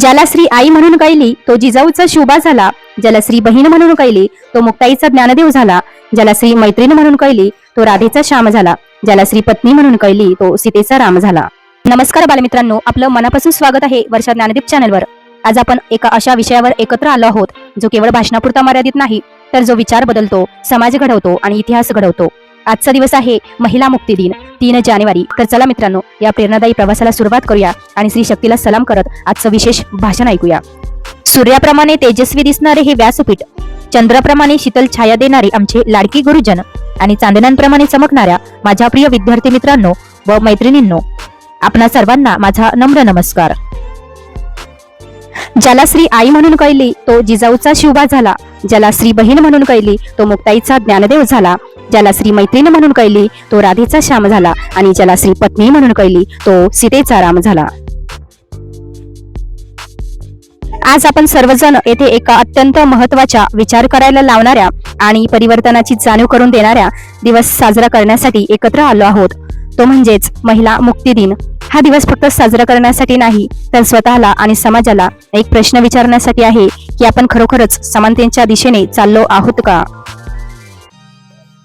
ज्याला श्री आई म्हणून कैली तो जिजाऊचा शिवबा झाला. ज्याला श्री बहीण म्हणून कैली तो मुक्ताईचा ज्ञानदेव झाला. ज्याला श्री मैत्रीण म्हणून कैली तो राधेचा श्याम झाला. ज्याला श्री पत्नी म्हणून कळली तो सीतेचा राम झाला. नमस्कार बालमित्रांनो आपलं मनापासून स्वागत आहे वर्षा ज्ञानदीप चॅनलवर. आज आपण एका अशा विषयावर एकत्र आलो आहोत जो केवळ भाषणापुरता मर्यादित नाही तर जो विचार बदलतो समाज घडवतो आणि इतिहास घडवतो. आजचा दिवस आहे महिला मुक्ती दिन. तीन जानेवारी. तर चला मित्रांनो या प्रेरणादायी प्रवासाला सुरुवात करूया आणि श्री शक्तीला सलाम करत आजचं विशेष भाषण ऐकूया. सूर्याप्रमाणे तेजस्वी दिसणारे हे व्यासपीठ चंद्राप्रमाणे शीतल छाया देणारे आमचे लाडकी गुरुजन आणि चांदण्यांप्रमाणे चमकणाऱ्या माझ्या प्रिय विद्यार्थी मित्रांनो व मैत्रिणींनो आपणा सर्वांना माझा नम्र नमस्कार. ज्याला श्री आई म्हणून कळली तो जिजाऊचा शिवबा झाला. ज्याला श्री बहीण म्हणून कैली तो मुक्ताईचा ज्ञानदेव झाला. ज्याला श्री मैत्रीण म्हणून कैली तो राधेचा श्याम झाला. आणि ज्याला श्री पत्नी म्हणून कैली तो सीतेचा राम झाला. आज आपण सर्वजण येथे एका अत्यंत महत्त्वाच्या विचार करायला लावणाऱ्या आणि परिवर्तनाची जाणीव करून देणाऱ्या दिवस साजरा करण्यासाठी एकत्र आलो आहोत. तो म्हणजेच महिला मुक्ती दिन. हा दिवस फक्त साजरा करण्यासाठी नाही तर स्वतःला आणि समाजाला एक प्रश्न विचारण्यासाठी आहे की आपण खरोखरच समानतेच्या दिशेने चाललो आहोत का?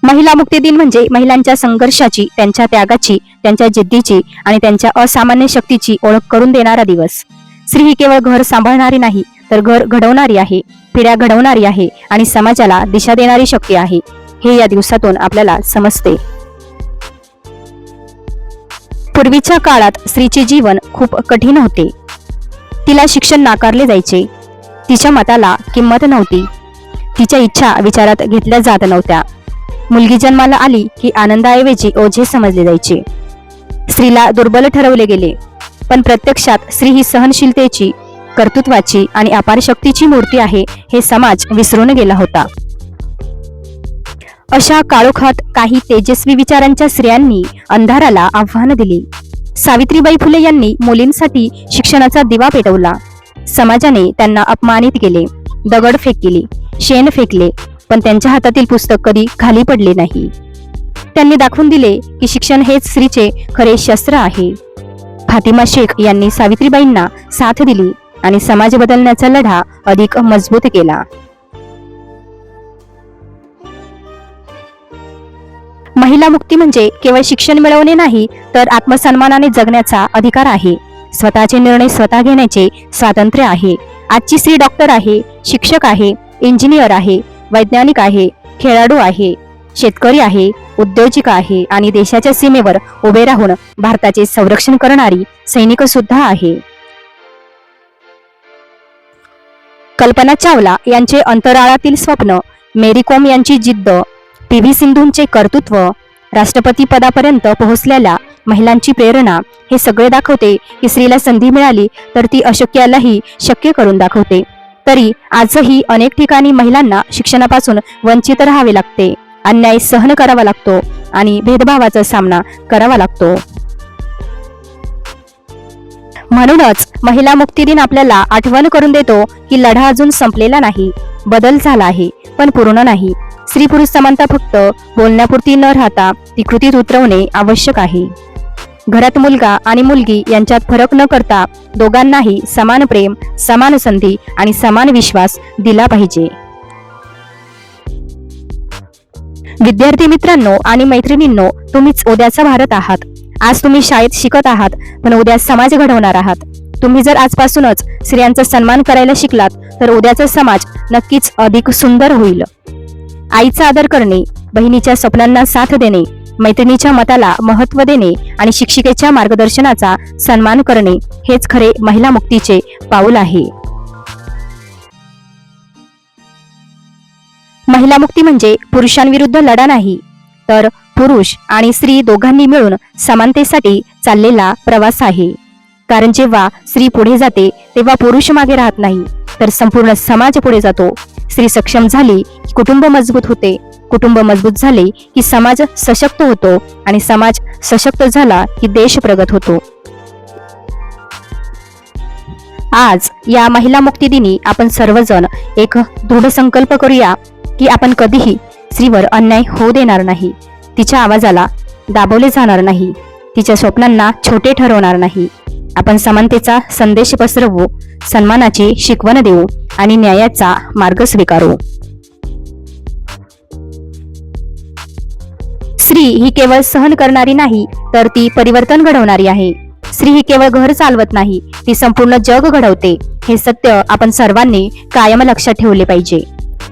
महिला मुक्ती दिन म्हणजे महिलांच्या संघर्षाची त्यांच्या त्यागाची त्यांच्या जिद्दीची आणि त्यांच्या असामान्य शक्तीची ओळख करून देणारा दिवस. स्त्री ही केवळ घर सांभाळणारी नाही तर घर घडवणारी आहे पिढ्या घडवणारी आहे आणि समाजाला दिशा देणारी शक्ती आहे. हे या दिवसातून आपल्याला समजते. पूर्वीच्या काळात स्त्रीचे जीवन खूप कठीण होते. तिला शिक्षण नाकारले जायचे. तिच्या मताला किंमत नव्हती. तिच्या इच्छा विचारात घेतल्या जात नव्हत्या. मुलगी जन्माला आली की आनंदाऐवजी ओझे समजले जायचे. स्त्रीला दुर्बल ठरवले गेले. पण प्रत्यक्षात स्त्री ही सहनशीलतेची कर्तृत्वाची आणि अपार शक्तीची मूर्ती आहे हे समाज विसरून गेला होता. अशा काळोखात काही तेजस्वी विचारांच्या स्त्रियांनी अंधाराला आव्हान दिली. सावित्रीबाई फुले यांनी मुलींसाठी शिक्षणाचा दिवा पेटवला. समाजाने त्यांना अपमानित केले दगडफेक केली शेण फेकले पण त्यांच्या हातातील पुस्तक कधी खाली पडले नाही. त्यांनी दाखवून दिले की शिक्षण हेच स्त्रीचे खरे शस्त्र आहे. फातिमा शेख यांनी सावित्रीबाईंना साथ दिली आणि समाज बदलण्याचा लढा अधिक मजबूत केला. महिला मुक्ती म्हणजे केवळ शिक्षण मिळवणे नाही तर आत्मसन्मानाने जगण्याचा अधिकार आहे. स्वतःचे निर्णय स्वतः घेण्याचे स्वातंत्र्य आहे. आजची स्त्री डॉक्टर आहे शिक्षक आहे इंजिनियर आहे वैज्ञानिक आहे खेळाडू आहे शेतकरी आहे उद्योजिका आहे आणि देशाच्या सीमेवर उभे राहून भारताचे संरक्षण करणारी सैनिक सुद्धा आहे. कल्पना चावला यांचे अंतराळातील स्वप्न मेरी कोम यांची जिद्द पी व्ही सिंधूंचे कर्तृत्व राष्ट्रपती पदापर्यंत पोहोचलेल्या महिलांची प्रेरणा हे सगळे दाखवते की स्त्रीला संधी मिळाली तर ती अशक्यालाही शक्य करून दाखवते. तरी आजही अनेक ठिकाणी महिलांना शिक्षणापासून वंचित राहावे लागते. अन्याय सहन करावा लागतो आणि भेदभावाचा सामना करावा लागतो. म्हणूनच महिला मुक्ती दिन आपल्याला आठवण करून देतो की लढा अजून संपलेला नाही बदल झाला आहे पण पूर्ण नाही. स्त्री पुरुष समानता फक्त बोलण्यापुरती न राहता ती कृतीत उतरवणे आवश्यक आहे. घरात मुलगा आणि मुलगी यांच्यात फरक न करता दोघांनाही समान प्रेम समान संधी आणि समान विश्वास दिला पाहिजे. विद्यार्थी मित्रांनो आणि मैत्रिणींनो तुम्हीच उद्याचा भारत आहात. आज तुम्ही शाळेत शिकत आहात पण उद्या समाज घडवणार आहात. तुम्ही जर आजपासूनच स्त्रियांचा सन्मान करायला शिकलात तर उद्याचा समाज नक्कीच अधिक सुंदर होईल. आईचा आदर करणे बहिणीच्या स्वप्नांना साथ देणे मैत्रिणीच्या मताला महत्त्व देणे आणि शिक्षिकेच्या मार्गदर्शनाचा सन्मान करणे हेच खरे महिला मुक्तीचे पाऊल आहे. महिला मुक्ती म्हणजे पुरुषांविरुद्ध लढा नाही तर पुरुष आणि स्त्री दोघांनी मिळून समानतेसाठी चाललेला प्रवास आहे. कारण जेव्हा स्त्री पुढे जाते तेव्हा पुरुष मागे राहत नाही तर संपूर्ण समाज पुढे जातो. स्त्री सक्षम झाली की कुटुंब मजबूत होते. कुटुंब मजबूत झाले की समाज सशक्त होतो आणि समाज सशक्त झाला की देश प्रगत होतो. आज या महिला मुक्ती दिनी आपण सर्वजण एक दृढ संकल्प करूया की आपण कधीही स्त्रीवर अन्याय होऊ देणार नाही. तिच्या आवाजाला दाबवले जाणार नाही. तिच्या स्वप्नांना छोटे ठरवणार नाही. आपण समानतेचा संदेश पसरवू सन्मानाची शिकवण देऊ आणि न्यायाचा मार्ग स्वीकारू. स्त्री ही केवळ सहन करणारी नाही तर ती परिवर्तन घडवणारी आहे. स्त्री ही केवळ घर चालवत नाही ती संपूर्ण जग घडवते. हे सत्य आपण सर्वांनी कायम लक्षात ठेवले पाहिजे.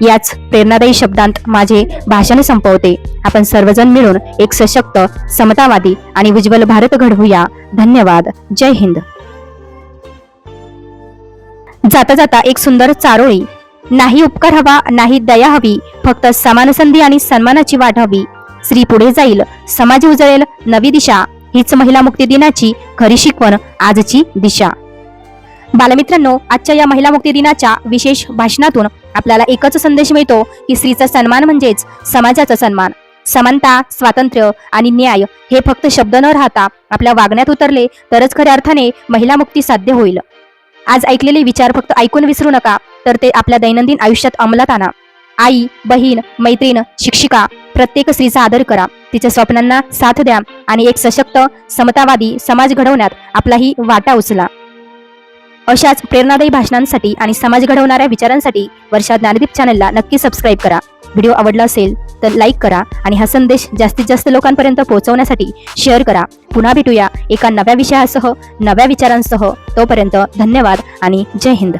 याच प्रेरणादायी शब्दांत माझे भाषण संपवते. आपण सर्वजण मिळून एक सशक्त समतावादी आणि उज्ज्वल भारत घडवूया. धन्यवाद. जय हिंद. जाता जाता एक सुंदर चारोळी. नाही उपकार हवा नाही दया हवी फक्त समान संधी आणि सन्मानाची वाट हवी. स्त्री पुढे जाईल. समाज उजळेल. नवी दिशा. हीच महिला मुक्ती दिनाची खरी शिकवण. आजची दिशा. बालमित्रांनो आजच्या या महिला मुक्ती दिनाच्या विशेष भाषणातून आपल्याला एकच संदेश मिळतो की स्त्रीचा सन्मान म्हणजेच समाजाचा सन्मान. समानता स्वातंत्र्य आणि न्याय हे फक्त शब्द न राहता आपल्या वागण्यात उतरले तरच खऱ्या अर्थाने महिला मुक्ती साध्य होईल. आज ऐकलेले विचार फक्त ऐकून विसरू नका तर ते आपल्या दैनंदिन आयुष्यात अंमलात आणा. आई बहीण मैत्रीण शिक्षिका प्रत्येक स्त्रीचा आदर करा. तिच्या स्वप्नांना साथ द्या आणि एक सशक्त समतावादी समाज घडवण्यात आपलाही वाटा उचला. अशाच प्रेरणादायी भाषणांसाठी आणि समाज घडवणाऱ्या विचारांसाठी वर्षा ज्ञानदीप चॅनलला नक्की सबस्क्राईब करा. व्हिडिओ आवडला असेल तर लाईक करा आणि हा संदेश जास्तीत जास्त लोकांपर्यंत पोहोचवण्यासाठी शेअर करा. पुन्हा भेटूया एका नव्या विषयासह नव्या विचारांसह. तोपर्यंत धन्यवाद आणि जय हिंद.